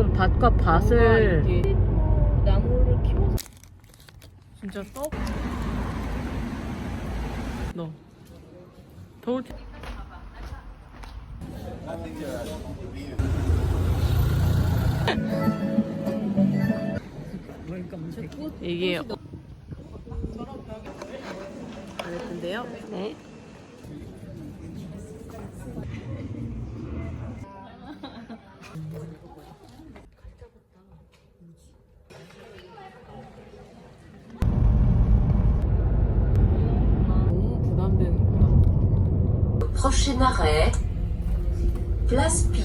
보통 밭과 밭을 나무를 키워서 진짜 떡? 너 더울 때 이게 잘했던데요? 네. 너무 부담되는구나. Prochain arrêt, Place Pi.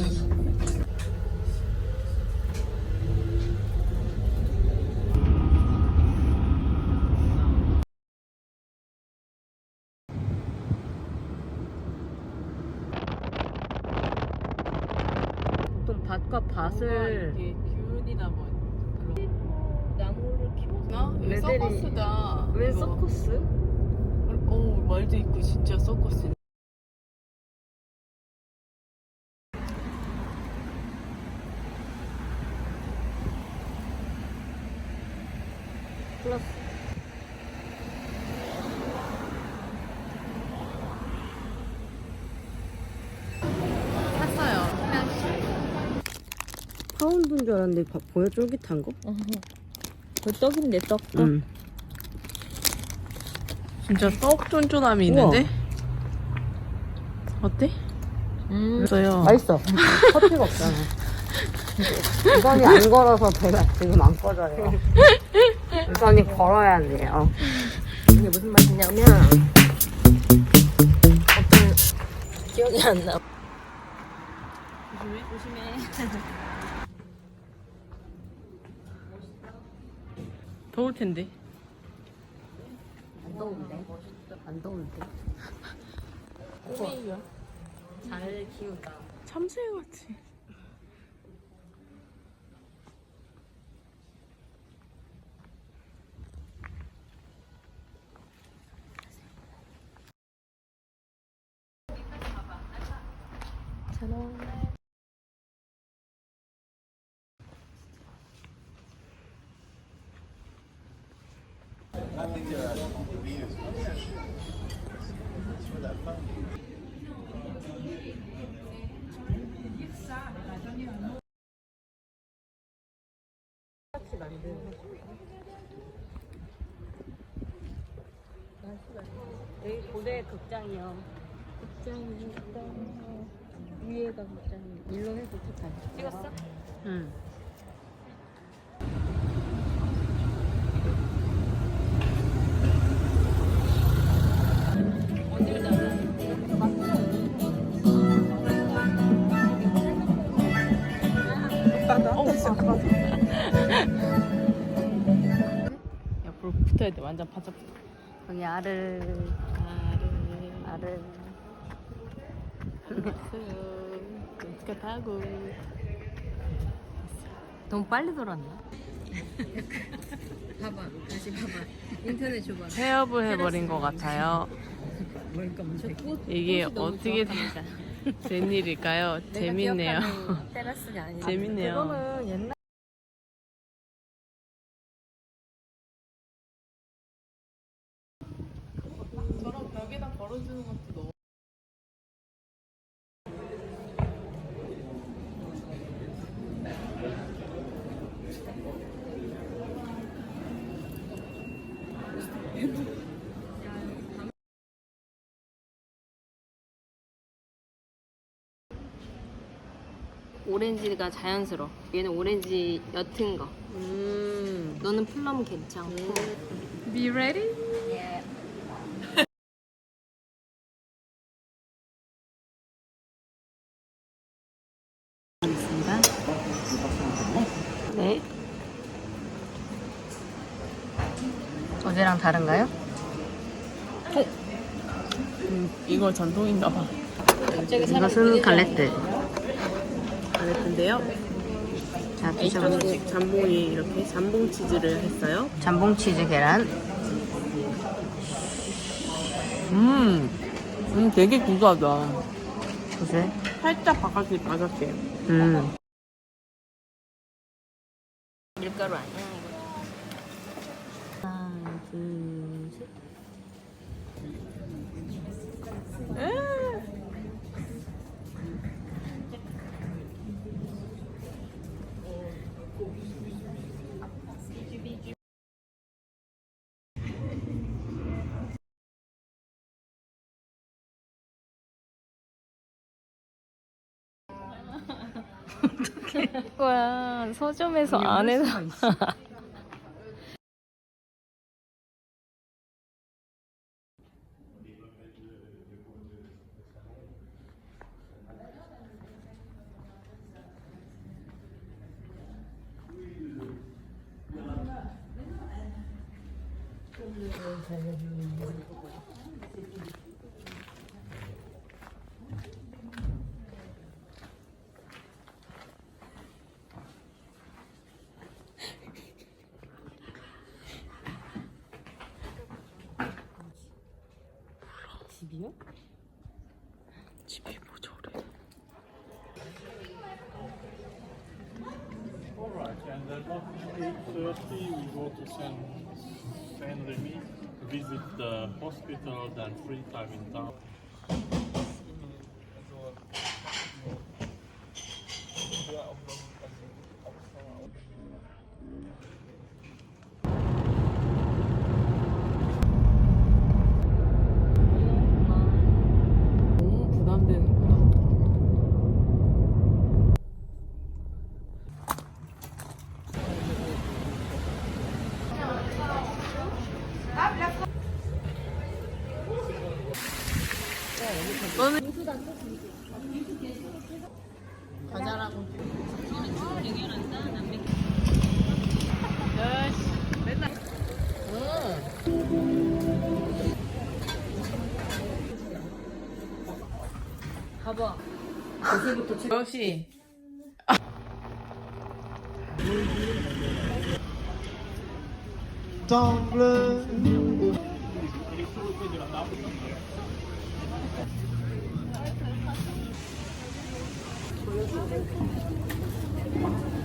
보통 밭과 밭을 이게 균이나 뭐 나무를 키워서 애들이- 서커스다. 왜 이거. 서커스? 어 말도 있고 진짜 서커스. 플러스 샀어요. 파운드인 줄 알았는데 봐- 보여 쫄깃한 거? 그 떡인데 떡. 응. 진짜 떡 쫀쫀함이 우와. 있는데? 어때? 음. 있어요. 맛있어. 커피가 없잖아. 우선이 안 걸어서 배가 지금 안 꺼져요. 우선이 걸어야 돼요. 이게 무슨 맛이냐면 어떤 기억이 안 나. 조심해 조심해. 더울 텐데. 안 더운데? 안 더운데? 잘 키우다. 참새 같이. 고대 극장이요. 극장이 위에가 극장이. 일로 해서 좋다. 찍었어? 응. 옆으로 붙어야 돼. 완전 바짝 붙어. 여기 알을, 알 을. 어떻게 타고. 너무 빨리 돌았나? 봐봐, 다시 봐봐. 인터넷 줘봐. 폐업을 해버린 것 같아요. 이게 어떻게 된, 된 일일까요? 재밌네요. 테라스가 아니라. 재밌네요. 그거는 옛날. 저런 벽에다 걸어주는 것도 너무. 오렌지가 자연스러워. 얘는 오렌지 옅은 거. 음. 너는 플럼 괜찮고. Be ready? 있습니다. 네. 어제랑 다른가요? 음, 이거 전통인가 봐. 이것은 갈레트. 잘했던데요? 자, 드셔보세요. 잠봉, 잠봉이 이렇게 잠봉 치즈를 했어요. 잠봉 치즈 계란. 음, 음 되게 구수하다. 보세요. 살짝 바깥이 바삭해. 음. 밀가루 아니야 이거. 하나, 둘, 거야 서점에서 안에서 집이요? 집이 뭐 저래? Alright, and then at 8.30 we go to Saint, Saint Remy, visit the hospital, then free time in town. 너는 과자라고. 맨날. 봐봐. 역시. Thank you.